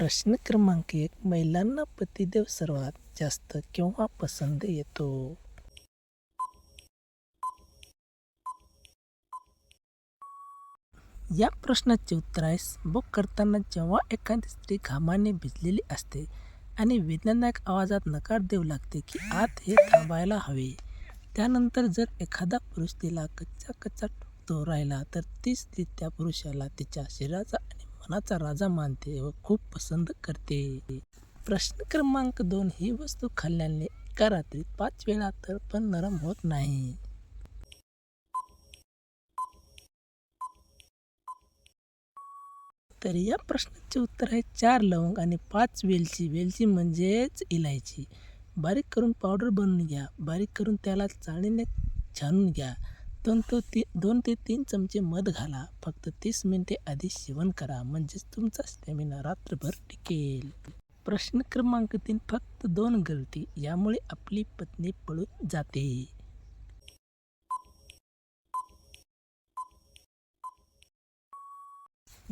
प्रश्न क्रमांक एक महिलांना पतिदेव सर्वात जास्त केव्हा पसंत येतो? या प्रश्नाचे उत्तर आहे बुक करताना जेव्हा एखादी स्त्री घामाने भिजलेली असते आणि वेदनादायक आवाजात नकार देऊ लागते की आत हे थांबायला हवे त्यानंतर जर एखादा पुरुष तिला कच्चा कच्चा ठोकतो राहिला तर ती स्त्री त्या पुरुषाला तिच्या शरीराचा आणि मनाचा राजा मानते व खूप पसंत करते. प्रश्न क्रमांक दोन ही वस्तू खाल्ल्याने एका रात्रीत पाच वेळा तर पण नरम होत नाही. तर या प्रश्नाचे उत्तर आहे चार लवंग आणि पाच वेलची. वेलची म्हणजेच इलायची. बारीक करून पावडर बनवून घ्या. बारीक करून त्याला चाळणीने छानून घ्या. दोन तो ती दोन ते तीन चमचे मध घाला. फक्त तीस मिनिटे आधी सेवन करा. म्हणजेच तुमचा स्टॅमिना रात्रभर टिकेल. प्रश्न क्रमांक तीन फक्त दोन गलती. यामुळे आपली पत्नी पळून जाते.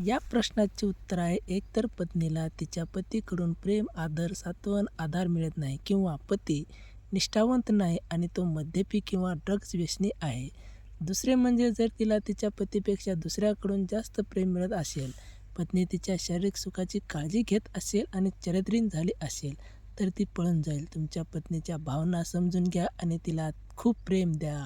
या प्रश्नाचे उत्तर आहे एकतर पत्नीला तिच्या पतीकडून प्रेम आदर सात्वन आधार मिळत नाही किंवा पती निष्ठावंत नाही आणि तो मद्यपी किंवा ड्रग्ज व्यसनी आहे. दुसरे म्हणजे जर तिला तिच्या पतीपेक्षा दुसऱ्याकडून जास्त प्रेम मिळत असेल पत्नी तिच्या शारीरिक सुखाची काळजी घेत असेल आणि चरित्रीन झाली असेल तर ती पळून जाईल. तुमच्या पत्नीच्या भावना समजून घ्या आणि तिला खूप प्रेम द्या.